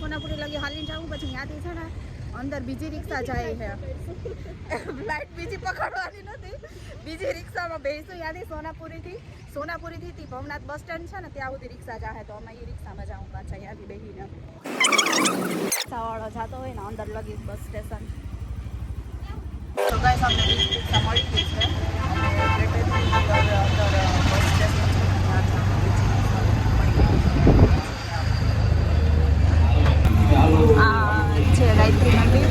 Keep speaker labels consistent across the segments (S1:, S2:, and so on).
S1: સોનાપુરી લગી હાલીને જાઉં, પછી ત્યાંથી છે ને અંદર બીજી રિક્ષા જાય છે. ફ્લાઇટ બીજી પકડવાની નથી. બીજી રિક્ષામાં બેસીશું ત્યાંથી સોનાપુરીથી. સોનાપુરીથી ભવનાથ બસ સ્ટેન્ડ છે ને, ત્યાં સુધી રિક્ષા જાય તો અમે એ રિક્ષામાં જાઉં પાછા ત્યાંથી બેસીને રિક્ષાવાળો જતો હોય ને, અંદર લગી બસ સ્ટેશન. તો ગાઈસ, અમને રિક્ષા મળી ગઈ છે અમે ગેટેથી અંદર અંદર બસ સ્ટેશન છે ને ત્યાં જ અમને બીજી રિક્ષા મળી ગઈ છે. આ છે ગાયત્રી મંદિર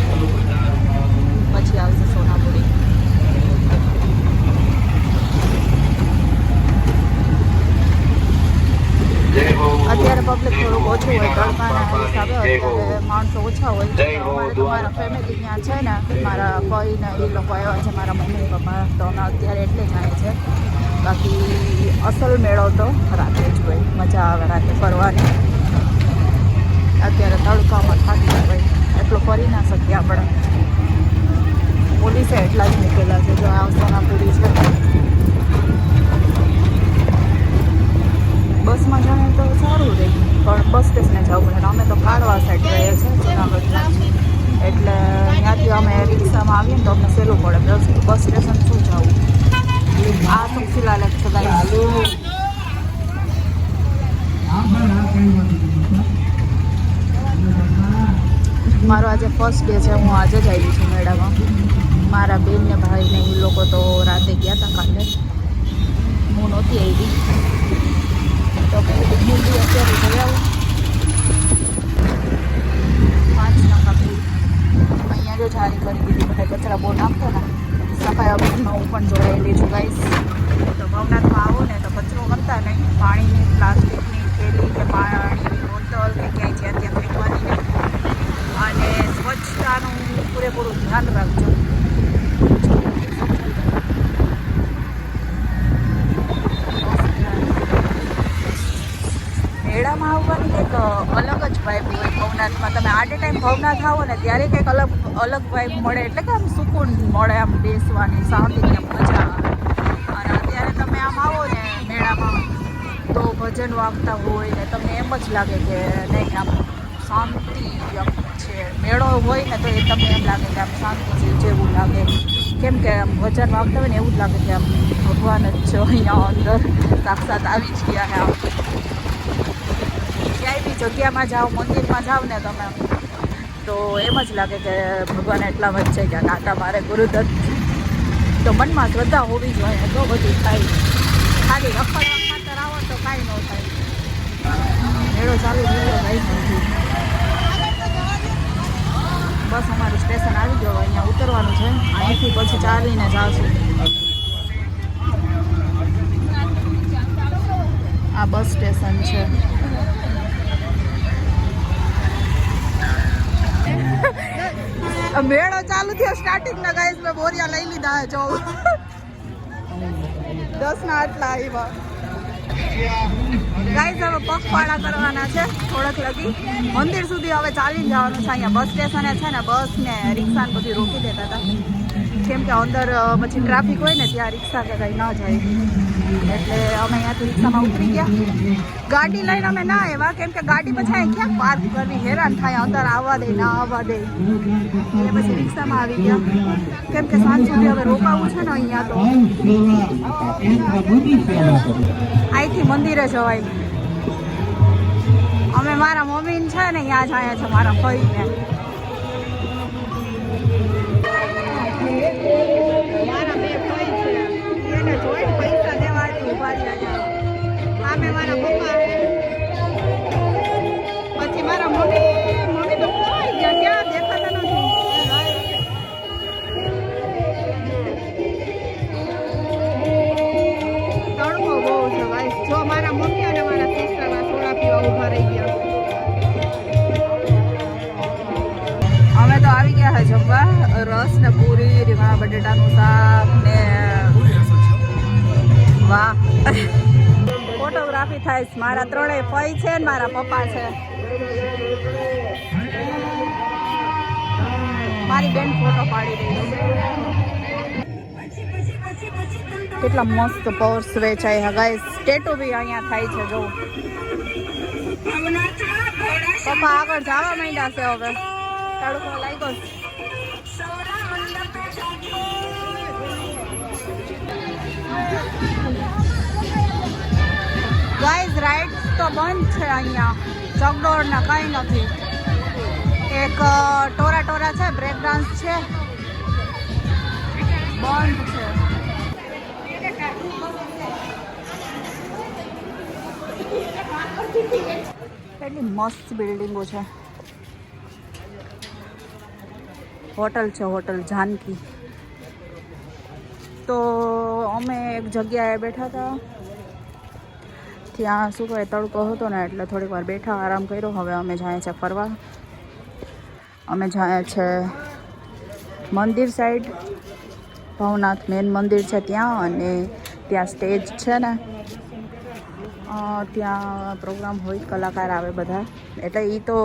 S1: પછી આવશે સોનાપુરી અત્યારે પબ્લિક થોડુંક ઓછું હોય તડકાના હિસાબે અત્યારે માણસો ઓછા હોય તો મારા ફેમિલી ત્યાં છે ને મારા ભાઈ ને એ લોકો આવ્યા છે મારા મમ્મી પપ્પા. તો અમે અત્યારે એટલે જાય છે. બાકી અસલ મેળો તો રાતે જ હોય. મજા આવે રાતે ફરવાની. અત્યારે તડકામાં થાકી હોય. એટલું ફરી ના શકીએ આપણે. પોલીસે એટલા જ મૂકેલા છે. જો આ સોનાપુરી છે બસમાં જાય તો સારું રહે પણ બસ સ્ટેશને જવું પડે અને અમે તો કાળવા સાઈડ રહીએ છીએ જુનાગઢના એટલે ત્યાંથી અમે રિક્ષામાં આવીએ ને તો અમને સહેલું પડે બસ બસ સ્ટેશન શું જવું આ તક્ષિલાલ એક સગાઈ મારો આજે ફર્સ્ટ ડે છે, હું આજે જ આવી છું મેળામાં. મારા બેન ને ભાઈને, એ લોકો તો રાતે ગયા હતા કાલે. હું નહોતી આવી. તો હું અત્યારે જઈ આવું. પાંચ ટકા અહીંયા જો જારી કરી દીધી, બધા કચરા બહુ નાખતો ને સફાઈ અભિયાનમાં હું પણ જોડાયેલી છું ગાઈસ તો ભવનાથમાં આવો ને તો કચરો કરતા નહીં પાણીની પ્લાસ્ટિકની થેલી કે પાણીની બોટલ કે ક્યાંય જ્યાં ત્યાં ફેંકવાની નહીં અને સ્વચ્છતાનું પૂરેપૂરું ધ્યાન રાખજો. મેળામાં આવવાની કંઈક અલગ જ વાઇબ હોય ભવનાથમાં. તમે આટ ટાઈમ ભવનાથ આવો ને ત્યારે કંઈક અલગ અલગ વાઇબ મળે. એટલે કે આમ સુકૂન મળે આમ બેસવાની શાંતિની આમ મજા અને અત્યારે તમે આમ આવો ને મેળામાં, તો ભજન વાગતા હોય ને તમને એમ જ લાગે કે નહીં, આમ શાંતિ છે. મેળો હોય ને તો એ તમને એમ લાગે કે આમ શાંતિ જેવું લાગે. કેમ કે આમ ભજન વાગતા હોય ને એવું જ લાગે કે આમ ભગવાન જ છે અહીંયા અંદર. સાક્ષાત આવી જ ગયા છે આમ. ક્યાંય બી જગ્યામાં જાઓ, મંદિરમાં જાઓ ને તમે, તો એમ જ લાગે કે ભગવાન એટલા વચ્ચે ગયા. કાકા મારે ગુરુદત્ત. તો મનમાં શ્રદ્ધા હોવી જોઈએ, તો બધું થાય. ખાલી રખડ ખાતર આવો તો કાંઈ ન થાય. મેળો ચાલુ ગયો ભાઈ બસ અમારું સ્ટેશન આવી ગયું અહીંયા ઉતરવાનું છે. અહીંથી પછી ચાલીને જાશું. આ બસ સ્ટેશન છે. મેળો ચાલુ થયો સ્ટાર્ટિંગ ના ગાઈસ મેં બોરિયા લઈ લીધા જો. દસ ના આટલા આવ્યા. ગાઈસ પગપાળા કરવાના છે, થોડક લગી. મંદિર સુધી હવે ચાલીને જવાનું છે અહીંયા બસ સ્ટેશને છે ને બસ ને રિક્ષા ને બધી રોકી દેતા હતા. કેમ કે અંદર પછી ટ્રાફિક હોય ને, ત્યાં રિક્ષા કે કંઈ ન જાય. એટલે અમે અહીંયાથી રિક્ષામાં ઉતરી ગયા. ગાડી લઈને અમે ના આવ્યા, કેમ કે ગાડી પછી અહીં ક્યાં પાર્ક કરવી? હેરાન થાય, અંદર આવવા દે, ના આવવા દે. એટલે પછી રિક્ષામાં આવી ગયા. કેમ કે સાંજ સુધી હવે રોકાવું છે ને અહીંયા તો. અહીંથી મંદિરે જવાય. મારા મમ્મી છે ને ત્યાં જ છે મારા ભાઈને. મારા બટેટાનું શાક ને વાહ. ફોટોગ્રાફી થાય. મારા ત્રણેય ફઈ છે ને મારા પપ્પા છે. મારી બેન ફોટો પાડી રહી કેટલા મસ્ત પર્સ વેચાય ગાઈસ ટેટુ બી અહીંયા થાય છે, જો. પપ્પા આગળ જવા માંડ્યા છે હવે. તડકો લાગ્યો ગાઈઝ રાઇડ્સ તો બંધ છે અહીંયા ચકડોળ ને કાંઈ નથી એક અ, ટોરા ટોરા છે બ્રેક ડાન્સ છે બંધ છે કેટલી મસ્ત બિલ્ડિંગો છે। હોટલ છે હોટલ જાનકી। તો અમે એક જગ્યાએ બેઠા હતા. ત્યાં શું કહે તડકો હતો ને એટલે થોડીક વાર બેઠા, આરામ કર્યો. હવે અમે જાય છે ફરવા. અમે જાય છે મંદિર સાઈડ ભવનાથ મેન મંદિર છે ત્યાં અને ત્યાં સ્ટેજ છે ને. ત્યાં પ્રોગ્રામ હોય, કલાકાર આવે બધા. એટલે એ તો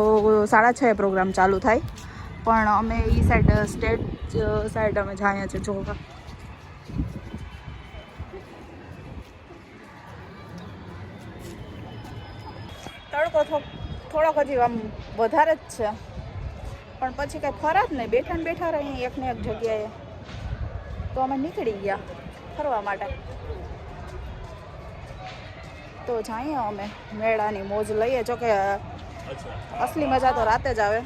S1: સાડા છ પ્રોગ્રામ ચાલુ થાય. પણ અમે એ સાઈડ સ્ટેજ સાઈડ અમે જાય છે જોવા. તડકો થોડોક હજી આમ વધારે જ છે. પણ પછી કંઈ ફરા જ નહીં. બેઠા ને બેઠા રહી એકને એક જગ્યાએ. તો અમે નીકળી ગયા ફરવા માટે. તો જઈએ અમે. મેળાની મોજ લઈએ. જોકે અસલી મજા તો રાતે જ આવે.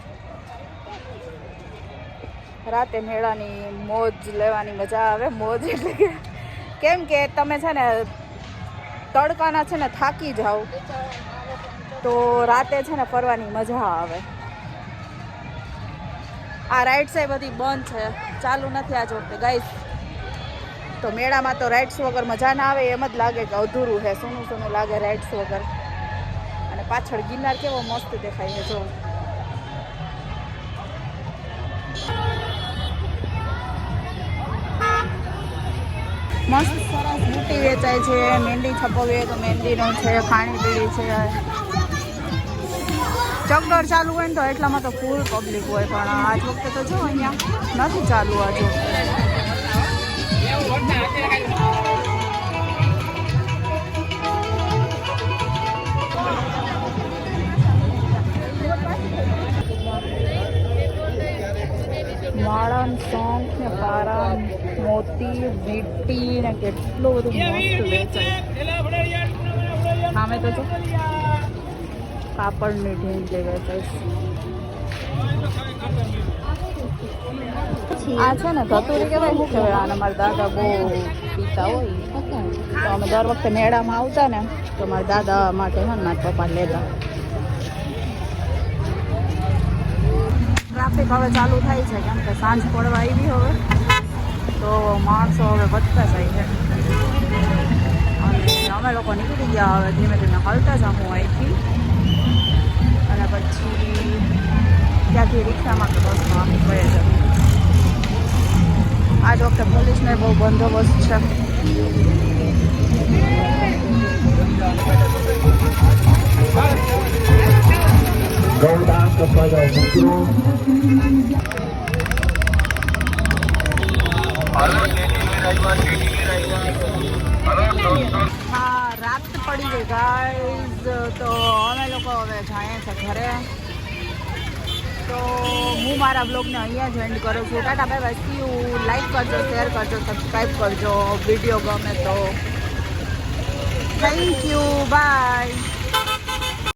S1: રાતે મેળાની મોજ લેવાની મજા આવે, મોજ એટલે કે કેમ કે તમે છે ને તડકાના છે ને થાકી જાઓ, તો રાતે છે ને ફરવાની મજા આવે. આ રાઇડ્સ એ બધી બંધ છે, ચાલુ નથી આજ વખતે. ગાઈસ તો મેળામાં તો રાઇડ્સ વગર મજા ના આવે, એમ જ લાગે કે અધૂરું છે, સોનું સોનું લાગે રાઇડ્સ વગર. અને પાછળ ગિરનાર કેવો મસ્ત દેખાય છે, જો. મસ્ત સરસ બુટી વેચાય છે, મહેંદી છપાવી તો મહેંદીનો છે ખાણીપીણી છે. ચક્કર ચાલુ હોય ને તો એટલામાં તો ફૂલ પબ્લિક હોય, પણ આજ વખતે તો જો અહીંયા નથી ચાલુ હજુ. માળન સોંખ ને પારા મોતી, વીટી ને કેટલું બધું મસ્ત વેચાય. સામે તો જો. કાપડની ઢીંગલી વેચાય. આ છે ને, ધતુરી કહેવાય શું કહેવાય આને મારા દાદા બહુ પીતા હોય. તો અમે દર વખતે મેળામાં આવતા ને, તો મારા દાદા માટે હે ને, મારા પપ્પા લેતા. ટ્રાફિક હવે ચાલુ થાય છે, કેમ કે સાંજ પડવા આવી હવે. તો માણસો હવે વધતા જાય છે. અને અમે લોકો નીકળી ગયા હવે ધીમે ધીમે હલતા જ હું અહીંથી. અને પછી ત્યાંથી રિક્ષામાં કે બસમાં અમે ગયે છે આજ વખતે પોલીસને બહુ બંદોબસ્ત છે.
S2: ગૌદાન કપાયો મિત્રો.
S1: હા પડી ગઈ ગાઈઝ તો અમે લોકો હવે જાય છે ઘરે તો હું મારા બ્લોગને અહીંયા જ એન્ડ કરું છું ટાટા સી યુ લાઈક કરજો શેર કરજો સબસ્ક્રાઈબ કરજો વીડિયો ગમે તો થેન્ક યુ બાય